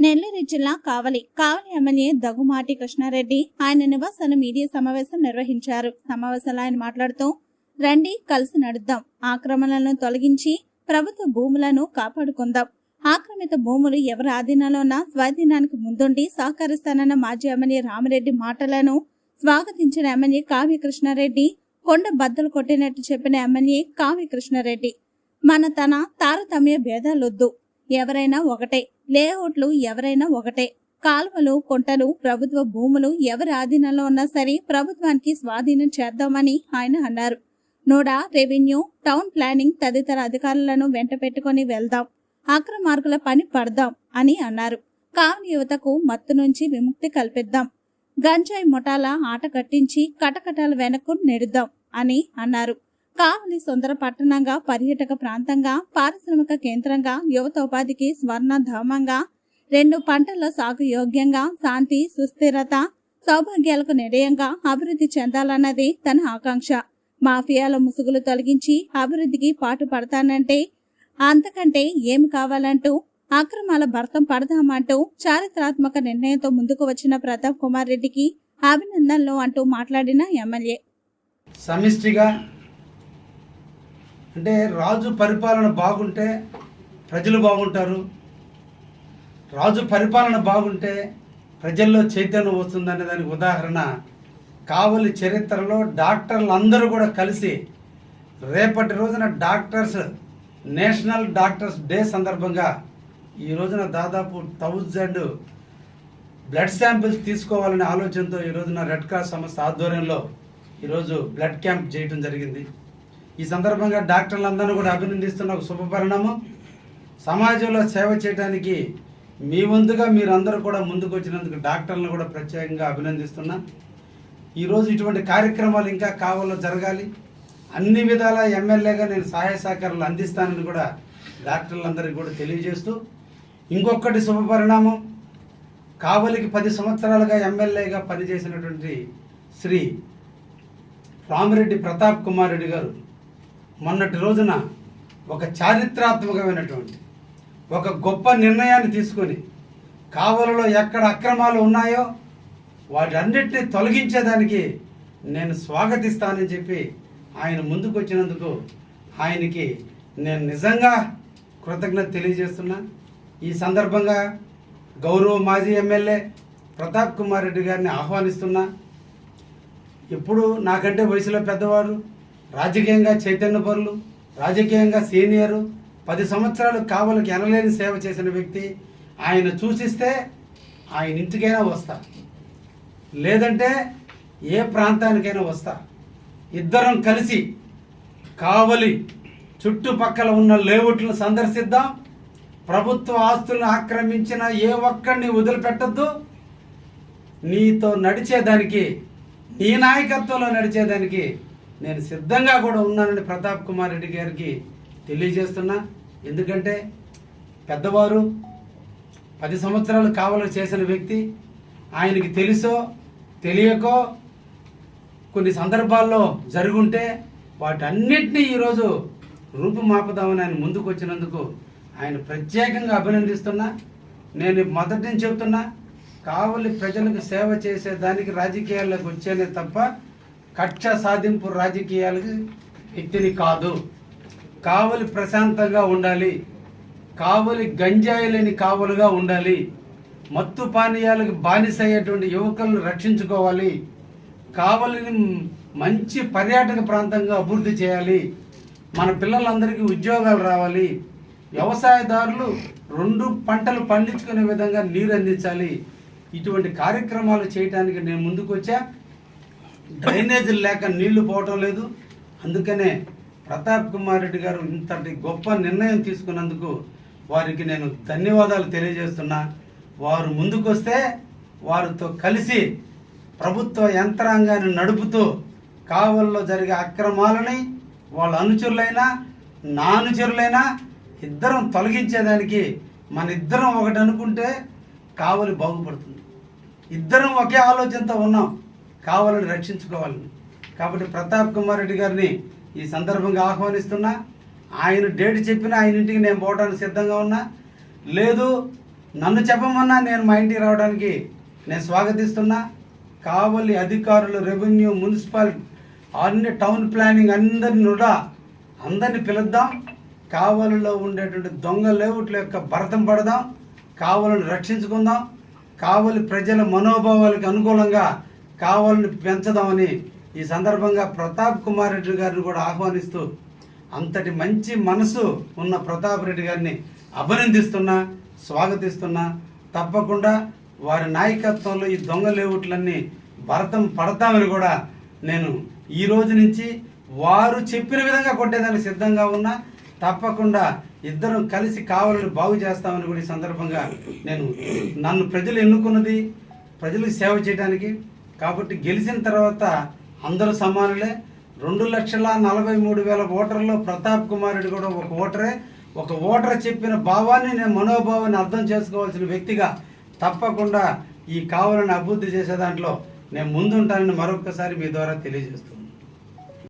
నెల్లూరు జిల్లా కావలి. కావలి ఎమ్మెల్యే దగ్గుమాటి కృష్ణారెడ్డి ఆయన నివాసాన్ని మీడియా సమావేశం నిర్వహించారు. సమావేశంలో ఆయన మాట్లాడుతూ రండి కలిసి నడుద్దాం. ఆక్రమణలను తొలగించి ప్రభుత్వ భూములను కాపాడుకుందాం. ఆక్రమిత భూములు ఎవరి ఆధీనంలోనా? స్వాధీనానికి ముందుండి సహకరిస్తానన్న మాజీ ఎమ్మెల్యే రామిరెడ్డి మాటలను స్వాగతించిన ఎమ్మెల్యే కావ్య కృష్ణారెడ్డి కొండ బద్దలు కొట్టినట్టు చెప్పిన ఎమ్మెల్యే కావ్య కృష్ణారెడ్డి. మన తన తారతమ్య భేదాలొద్దు. ఎవరైనా ఒకటే. లేఅవుట్లు ఎవరైనా ఒకటే. కాలువలు కొంటలు ప్రభుత్వ భూములు ఎవరి ఆధీనంలో ఉన్నా సరే ప్రభుత్వానికి స్వాధీనం చేద్దామని ఆయన అన్నారు. నోడా రెవెన్యూ టౌన్ ప్లానింగ్ తదితర అధికారులను వెంట పెట్టుకుని వెళ్దాం. అక్రమార్కుల పని పడదాం అని అన్నారు. కావున యువతకు మత్తు నుంచి విముక్తి కల్పిద్దాం. గంజాయి ముఠాల ఆట కట్టించి కటకటాల వెనక్కు నెడుద్దాం అని అన్నారు. కావలి సుందర పట్టణంగా పర్యాటక ప్రాంతంగా పారిశ్రామిక కేంద్రంగా యువత ఉపాధికి స్వర్ణధామంగా రెండు పంటల సాగు యోగ్యంగా శాంతి సుస్థిరత సౌభాగ్యాలకు నిలయంగా అభివృద్ధి చెందాలన్నది తన ఆకాంక్ష. మాఫియాల ముసుగులు తొలగించి అభివృద్ధికి పాటు పడతానంటే అంతకంటే ఏమి కావాలంటూ అక్రమాల భర్తం పడదామంటూ చారిత్రాత్మక నిర్ణయంతో ముందుకు వచ్చిన ప్రతాప్ కుమార్ రెడ్డికి అభినందనలు అంటూ మాట్లాడిన ఎమ్మెల్యే. సమిష్టిగా అంటే రాజు పరిపాలన బాగుంటే ప్రజలు బాగుంటారు. రాజు పరిపాలన బాగుంటే ప్రజల్లో చైతన్యం వస్తుందనే దానికి ఉదాహరణ కావలి చరిత్రలో డాక్టర్లు అందరూ కూడా కలిసి రేపటి రోజున డాక్టర్స్ నేషనల్ డాక్టర్స్ డే సందర్భంగా ఈ రోజున దాదాపు థౌజండ్ బ్లడ్ శాంపిల్స్ తీసుకోవాలనే ఆలోచనతో ఈ రోజున రెడ్ క్రాస్ సంస్థ ఆధ్వర్యంలో ఈరోజు బ్లడ్ క్యాంప్ చేయడం జరిగింది. ఈ సందర్భంగా డాక్టర్లందరూ కూడా అభినందిస్తున్న ఒక శుభపరిణామం. సమాజంలో సేవ చేయడానికి మీ వంతుగా మీరందరూ కూడా ముందుకు వచ్చినందుకు డాక్టర్లను కూడా ప్రత్యేకంగా అభినందిస్తున్నా. ఈరోజు ఇటువంటి కార్యక్రమాలు ఇంకా కావాలో జరగాలి. అన్ని విధాల ఎమ్మెల్యేగా నేను సహాయ సహకారాలు అందిస్తానని కూడా డాక్టర్లందరికీ కూడా తెలియజేస్తూ ఇంకొకటి శుభపరిణామం. కావలికి పది సంవత్సరాలుగా ఎమ్మెల్యేగా పనిచేసినటువంటి శ్రీ రామిరెడ్డి ప్రతాప్ కుమార్ రెడ్డి గారు మొన్నటి రోజున ఒక చారిత్రాత్మకమైనటువంటి ఒక గొప్ప నిర్ణయాన్ని తీసుకొని కావలలో ఎక్కడ అక్రమాలు ఉన్నాయో వాటన్నిటిని తొలగించేదానికి నేను స్వాగతిస్తానని చెప్పి ఆయన ముందుకు వచ్చినందుకు ఆయనకి నేను నిజంగా కృతజ్ఞత తెలియజేస్తున్నా. ఈ సందర్భంగా గౌరవ మాజీ ఎమ్మెల్యే ప్రతాప్ కుమార్ రెడ్డి గారిని ఆహ్వానిస్తున్నా. ఎప్పుడు నాకంటే వయసులో పెద్దవారు రాజకీయంగా చైతన్యపరులు రాజకీయంగా సీనియరు పది సంవత్సరాలు కావలికి ఎనలేని సేవ చేసిన వ్యక్తి ఆయన సూచిస్తే ఆయన ఇంటికైనా వస్తా. లేదంటే ఏ ప్రాంతానికైనా వస్తా. ఇద్దరం కలిసి కావలి చుట్టుపక్కల ఉన్న లేఅవుట్లను సందర్శిద్దాం. ప్రభుత్వ ఆస్తులను ఆక్రమించిన ఏ ఒక్కడిని వదిలిపెట్టద్దు. నీతో నడిచేదానికి నీ నాయకత్వంలో నడిచేదానికి నేను సిద్ధంగా కూడా ఉన్నానని ప్రతాప్ కుమార్ రెడ్డి గారికి తెలియజేస్తున్నా. ఎందుకంటే పెద్దవారు పది సంవత్సరాలు కావలి చేసిన వ్యక్తి. ఆయనకి తెలుసో తెలియకో కొన్ని సందర్భాల్లో జరుగుంటే వాటన్నిటినీ ఈరోజు రూపుమాపుదామని ఆయన ముందుకు వచ్చినందుకు ఆయన ప్రత్యేకంగా అభినందిస్తున్నా. నేను మొదటి నుంచి చెబుతున్నా కావలి ప్రజలకు సేవ చేసే దానికి రాజకీయాల్లోకి వచ్చేనే తప్ప కక్ష సాధింపు రాజకీయాలకు వ్యక్తిని కాదు. కావలి ప్రశాంతంగా ఉండాలి. కావలి గంజాయి లేని కావలుగా ఉండాలి. మత్తు పానీయాలకు బానిస అయ్యేటువంటి యువకులను రక్షించుకోవాలి. కావలిని మంచి పర్యాటక ప్రాంతంగా అభివృద్ధి చేయాలి. మన పిల్లలందరికీ ఉద్యోగాలు రావాలి. వ్యవసాయదారులు రెండు పంటలు పండించుకునే విధంగా నీరు అందించాలి. ఇటువంటి కార్యక్రమాలు చేయడానికి నేను ముందుకు వచ్చా డ్రైనేజీలు లేక నీళ్ళు పోవటం లేదు. అందుకనే ప్రతాప్ కుమార్ రెడ్డి గారు ఇంతటి గొప్ప నిర్ణయం తీసుకున్నందుకు వారికి నేను ధన్యవాదాలు తెలియజేస్తున్నా. వారు ముందుకొస్తే వారితో కలిసి ప్రభుత్వ యంత్రాంగాన్ని నడుపుతూ కావల్లో జరిగే అక్రమాలని వాళ్ళ అనుచరులైనా నా అనుచరులైనా ఇద్దరం తొలగించేదానికి మన ఇద్దరం ఒకటి అనుకుంటే కావలి బాగుపడుతుంది. ఇద్దరం ఒకే ఆలోచనతో ఉన్నాం. కావాలని రక్షించుకోవాలని కాబట్టి ప్రతాప్ కుమార్ రెడ్డి గారిని ఈ సందర్భంగా ఆహ్వానిస్తున్నా. ఆయన డేట్ చెప్పిన ఆయన ఇంటికి నేను పోవడానికి సిద్ధంగా ఉన్నా. లేదు నన్ను చెప్పమన్నా నేను మా ఇంటికి రావడానికి నేను స్వాగతిస్తున్నా. కావలి అధికారులు రెవెన్యూ మున్సిపల్ అన్ని టౌన్ ప్లానింగ్ అందరిని కూడా అందరిని పిలుద్దాం. కావలిలో ఉండేటువంటి దొంగ లేవుట్ల యొక్క భరతం పడదాం. కావలను రక్షించుకుందాం. కావలి ప్రజల మనోభావాలకు అనుకూలంగా కావల్ని పెంచదామని ఈ సందర్భంగా ప్రతాప్ కుమార్ రెడ్డి గారిని కూడా ఆహ్వానిస్తూ అంతటి మంచి మనసు ఉన్న ప్రతాప్ రెడ్డి గారిని అభినందిస్తున్నా స్వాగతిస్తున్నా. తప్పకుండా వారి నాయకత్వంలో ఈ దొంగ లేవుట్లన్నీ భరతం పడతామని కూడా నేను ఈ రోజు నుంచి వారు చెప్పిన విధంగా కొట్టేదానికి సిద్ధంగా ఉన్నా. తప్పకుండా ఇద్దరం కలిసి కావాలని బాగు చేస్తామని కూడా ఈ సందర్భంగా నేను నన్ను ప్రజలు ఎన్నుకున్నది ప్రజలకు సేవ చేయడానికి కాబట్టి గెలిచిన తర్వాత అందరూ సమానులే. రెండు లక్షల నలభై మూడు వేల ఓటర్లో ప్రతాప్ కుమారుడు కూడా ఒక ఓటరే. ఒక ఓటర్ చెప్పిన భావాన్ని నేను మనోభావాన్ని అర్థం చేసుకోవాల్సిన వ్యక్తిగా తప్పకుండా ఈ కావాలని అభివృద్ధి చేసే దాంట్లో నేను ముందుంటానని మరొకసారి మీ ద్వారా తెలియజేస్తున్నాను.